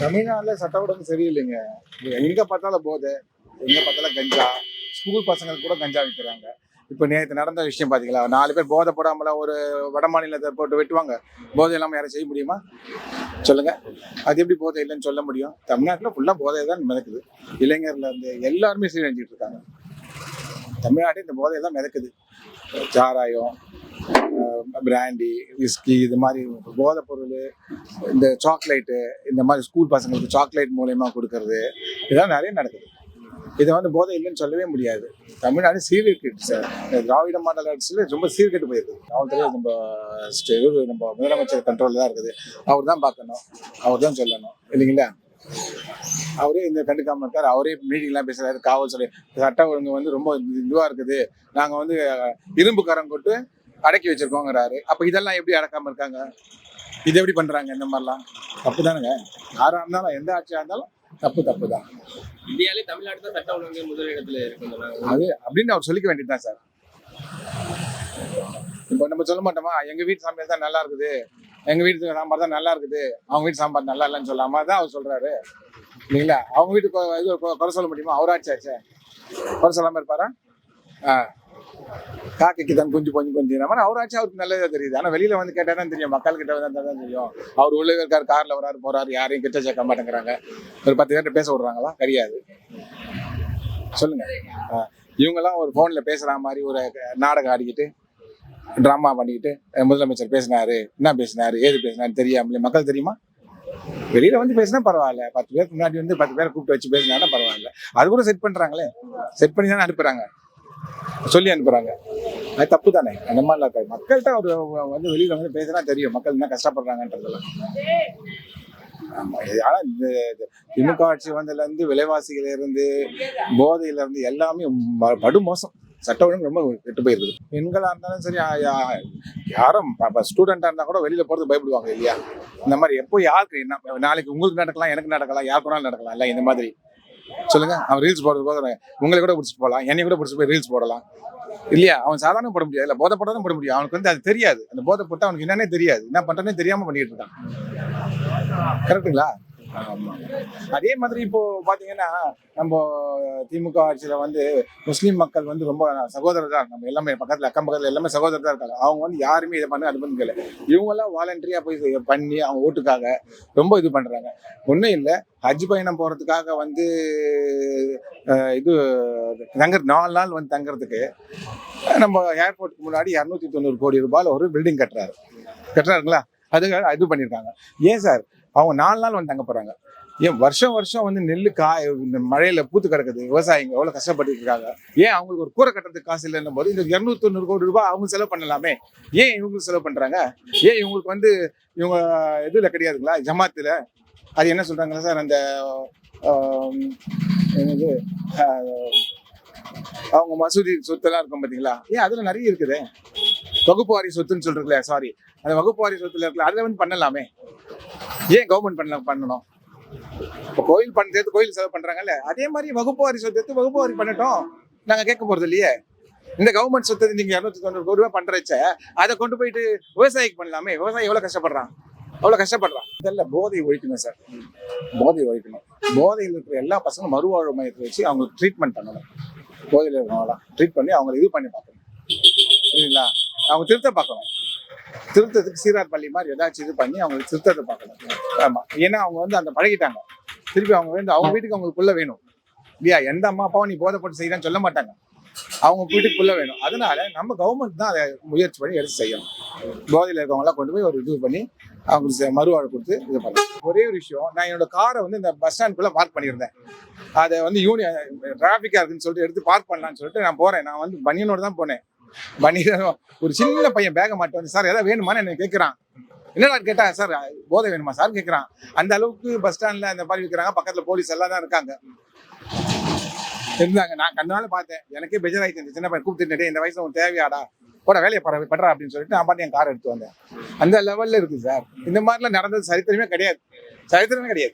தமிழ்நாட்டில் சட்ட ஒழுங்கு சரியில்லைங்க. எங்கே பார்த்தாலும் போதை எங்கே பார்த்தாலும் கஞ்சா. ஸ்கூல் பசங்களுக்கு கூட கஞ்சா விற்கிறாங்க இப்போ நேற்று நடந்த விஷயம் பார்த்தீங்களா நாலு பேர் போதை போடாமல ஒரு வட மாநிலத்தை போட்டு வெட்டுவாங்க. போதை இல்லாமல் யாரும் செய்ய முடியுமா? சொல்லுங்கள் அது எப்படி போதை இல்லைன்னு சொல்ல முடியும்? தமிழ்நாட்டில் ஃபுல்லாக போதை தான் மிதக்குது. இளைஞர்ல இருந்து எல்லாருமே சீரழிஞ்சிட்டு இருக்காங்க. தமிழ்நாட்டில் இந்த போதை தான் மிதக்குது. சாராயம் பிராண்டி விஸ்கி இது மாதிரி போதைப் பொருள் இந்த சாக்லேட்டு இந்த மாதிரி ஸ்கூல் பசங்களுக்கு சாக்லேட் மூலயமா கொடுக்கறது இதெல்லாம் நிறைய நடக்குது. இதை வந்து போதை இல்லைன்னு சொல்லவே முடியாது. தமிழ்நாடு சீர்கெட்டு சார். இந்த திராவிட மாடல் அரசில் ரொம்ப சீர்கெட்டு போயிருக்குது காவல்துறை நம்ம ஸ்டே- நம்ம முதலமைச்சர் கண்ட்ரோலில் தான் இருக்குது. அவர் தான் பார்க்கணும். அவர் தான் சொல்லணும். இல்லைங்களா? அவரே இந்த கண்டுக்காம இருக்கார். அவரே மீட்டிங்லாம் பேசுறாரு. காவல்துறை சட்ட ஒழுங்கு வந்து ரொம்ப இதுவாக இருக்குது. நாங்கள் வந்து இரும்பு கரம் கொட்டு அடக்கி வச்சிருக்கோங்கிறாரு. அப்ப இதெல்லாம் எப்படி அடக்காம இருக்காங்க? இது எப்படி பண்றாங்க இந்த மாதிரிலாம்? தப்பு தானுங்க. யாரா இருந்தாலும் எந்த ஆட்சியா இருந்தாலும் தப்பு தப்பு தான். இந்தியாலே தமிழ்நாடு தான் சட்ட ஒழுங்கு முதலிடத்துல இருக்குன்னு அது அப்படின்னு அவர் சொல்லிக்க வேண்டியதுதான் சார். இப்போ நம்ம சொல்ல மாட்டோமா? எங்க வீட்டு சமையல் தான் நல்லா இருக்குது. எங்க வீட்டு சாம்பார் தான் நல்லா இருக்குது. அவங்க வீட்டு சாம்பார் நல்லா இல்லைன்னு சொல்லாம தான் அவர் சொல்றாரு. இல்லைங்களா? அவங்க வீட்டு கொ- இது குறை சொல்ல முடியுமா? அவராச்சாச்சே குறை சொல்லாம இருப்பாரா? ஆ. காக்கைக்கு தான் குஞ்சு கொஞ்சம் கொஞ்சம் மாதிரி அவராச்சும் அவருக்கு நல்லதா தெரியுது. ஆனா வெளியில வந்து கேட்டால் தான் தெரியும். மக்கள் கிட்ட வந்து தான் தெரியும். அவர் உள்ள இருக்காரு கார்ல வராரு போறாரு யாரையும் கிட்ட சேர்க்க மாட்டேங்கிறாங்க. ஒரு பத்து பேர்கிட்ட பேச விட்றாங்களா? கிடையாது சொல்லுங்க. இவங்கெல்லாம் ஒரு ஃபோனில் பேசுகிற மாதிரி ஒரு நாடகம் ஆடிக்கிட்டு ட்ராமா பண்ணிக்கிட்டு முதலமைச்சர் பேசினாரு என்ன பேசினாரு ஏது பேசினாரு தெரியாமலே மக்கள் தெரியுமா? வெளியில வந்து பேசினா பரவாயில்ல. பத்து பேருக்கு முன்னாடி வந்து பத்து பேரை கூப்பிட்டு வச்சு பேசினா பரவாயில்ல. அது கூட செட் பண்றாங்களே. செட் பண்ணி தானே அனுப்புறாங்க. சொல்லி அனுப்புறாங்க. அது தப்பு தானே அந்த மாதிரிலாம் இருக்காது மக்கள்கிட்ட ஒரு வந்து வெளியில் வந்து பேசினா தெரியும். மக்கள் என்ன கஷ்டப்படுறாங்கன்றதெல்லாம். ஆமா இது- ஆனா இந்த திமுக ஆட்சி வந்ததுல இருந்து விலைவாசியில இருந்து போதையில இருந்து எல்லாமே படு மோசம் சட்ட ஒழுங்கு ரொம்ப கெட்டு போயிருக்குது பெண்களா இருந்தாலும் சரி யாரும் ஸ்டூடெண்டா இருந்தா கூட வெளியில போறது பயப்படுவாங்க இல்லையா? இந்த மாதிரி எப்போ யாருக்கு என்ன நாளைக்கு உங்களுக்கு நடக்கலாம் எனக்கு நடக்கலாம் யாருக்கு வேணாலும் நடக்கலாம் இல்ல இந்த மாதிரி. சொல்லுங்க அவன் ரீல்ஸ் போடுறது போது உங்களை கூட பிடிச்சிட்டு போகலாம் என்னை கூட பிடிச்சி போய் ரீல்ஸ் போடலாம். இல்லையா? அவன் சாதாரண போட முடியாது. இல்லை போதை போட தான் போட முடியும். அவனுக்கு வந்து அது தெரியாது. அந்த போதை போட்டு அவனுக்கு என்னன்னே தெரியாது. என்ன பண்றேன்னே தெரியாம பண்ணிட்டு இருக்கான். கரெக்டுங்களா அதே மாதிரி இப்போ பாத்தீங்கன்னா நம்ம திமுக ஆட்சியில வந்து முஸ்லீம் மக்கள் வந்து ரொம்ப சகோதரர் தான் நம்ம எல்லாமே பக்கத்துல அக்கம் பக்கத்துல எல்லாமே சகோதரர் தான் இருக்காங்க. அவங்க வந்து யாருமே இதை பண்ண அது பண்ணல இவங்க எல்லாம் வாலண்டரியா போய் பண்ணி அவங்க ஓட்டுக்காக ரொம்ப இது பண்றாங்க. ஒண்ணும் இல்லை ஹஜ் பயணம் போறதுக்காக வந்து இது தங்குற நாலு நாள் வந்து தங்குறதுக்கு நம்ம ஏர்போர்ட்டுக்கு முன்னாடி இரநூத்தி தொண்ணூறு கோடி ரூபாயில் ஒரு பில்டிங் கட்டுறாரு. கட்டுறாருங்களா? அதுக்காக இது பண்ணியிருக்காங்க. ஏன் சார்? அவங்க நாலு நாள் வந்து தங்க போறாங்க. ஏன் வருஷம் வருஷம் வந்து நெல் காய் இந்த மழையில பூத்து கிடக்குது விவசாயிங்க எவ்வளவு கஷ்டப்பட்டு இருக்காங்க. ஏன் அவங்களுக்கு ஒரு கூரை கட்டுறதுக்கு காசு இல்லைன்னும் போது இந்த இருநூத்தி தொண்ணூறு கோடி ரூபாய் அவங்க செலவு பண்ணலாமே? ஏன் இவங்களுக்கு செலவு பண்றாங்க? ஏன் இவங்களுக்கு வந்து இவங்க இதுல கிடையாதுங்களா? ஜமாத்துல. அது என்ன சொல்றாங்களா சார்? அந்த என்னது? அவங்க மசூதி சொத்தெல்லாம் இருக்கும் பார்த்தீங்களா ஏன் அதுல நிறைய இருக்குதே. வகுப்புவாரி சொத்துன்னு சொல்றீங்களே சாரி அந்த வகுப்புவாரி சொத்துல இருக்குல்ல அதுல வந்து பண்ணலாமே. ஏன் கவர்மெண்ட் பண்ண பண்ணணும்? இப்போ கோயில் பண்ண சேர்த்து கோயில் செலவு பண்றாங்கல்ல அதே மாதிரி வகுப்புவாரி சொத்து எடுத்து வகுப்புவாரி பண்ணட்டும். நாங்க கேட்க போறது இல்லையே. இந்த கவர்மெண்ட் சொத்து நீங்க இரநூத்தி தொண்ணூறு கோடி ரூபாய் பண்றச்ச அதை கொண்டு போயிட்டு விவசாயிக்கு பண்ணலாமே. விவசாயி எவ்வளவு கஷ்டப்படுறான்? அவ்வளவு கஷ்டப்படுறான்? இதெல்லாம் போதை ஒழிக்கணும் சார். போதை ஒழிக்கணும். போதையில் இருக்கிற எல்லா பசங்களும் மறுவாழ்வு மையத்தை வச்சு அவங்களுக்கு ட்ரீட்மெண்ட் பண்ணணும். போதையில் இருக்கிறவங்களாம் ட்ரீட் பண்ணி அவங்களை இது பண்ணி பார்க்கணும். புரியுங்களா அவங்க திருத்த பார்க்கணும். திருத்தத்துக்கு சீரார் பள்ளி மாதிரி ஏதாச்சும் இது பண்ணி அவங்களுக்கு திருத்தத்தை பார்க்கணும். ஆமா. ஏன்னா அவங்க வந்து அந்த பழகிட்டாங்க. திருப்பி அவங்க வந்து அவங்க வீட்டுக்கு அவங்களுக்குள்ள வேணும். இல்லையா? எந்த அம்மா அப்பாவும் நீ போதைப்பட்டு செய்யறான்னு சொல்ல மாட்டாங்க. அவங்க வீட்டுக்குள்ள வேணும். அதனால நம்ம கவர்மெண்ட் தான் அதை முயற்சி பண்ணி எடுத்து செய்யணும். போதையில் இருக்கவங்களாம் கொண்டு போய் ஒரு இது பண்ணி அவங்களுக்கு செ- மறுவாழ்வு கொடுத்து இது பண்ணலாம் ஒரே ஒரு விஷயம் நான் என்னோட காரை வந்து இந்த பஸ் ஸ்டாண்டுக்குள்ள பார்க் பண்ணியிருந்தேன். அதை வந்து யூனியன் டிராஃபிக்காக இருக்குன்னு சொல்லிட்டு எடுத்து பார்க் பண்ணலான்னு சொல்லிட்டு நான் போகிறேன் நான் வந்து பனியனோடு தான் போனேன். பனியன் ஒரு சின்ன பையன் பேக மாட்டேன் வந்து சார் ஏதாவது வேணுமான்னு என்ன கேட்குறான். என்னடா கேட்டா சார் போதை வேணுமா? சார் கேட்குறான். அந்த அளவுக்கு பஸ் ஸ்டாண்ட்ல அந்த மாதிரி விற்கிறாங்க பக்கத்துல போலீஸ் எல்லாம் தான் இருக்காங்க. இருந்தாங்க. நான் கண்ணால பார்த்தேன். எனக்கே பெஜராயிட்டு இந்த சின்ன பையன் கூப்பிட்டு இந்த வயசுல உனக்கு தேவையாடா? போட வேலையை பட படுறா அப்படின்னு சொல்லிட்டு நான் பாட்டு என் கார் எடுத்து வந்தேன். அந்த லெவல்ல இருக்கு சார். இந்த மாதிரிலாம் நடந்தது சரித்திரமே கிடையாது. சரித்திரமே கிடையாது.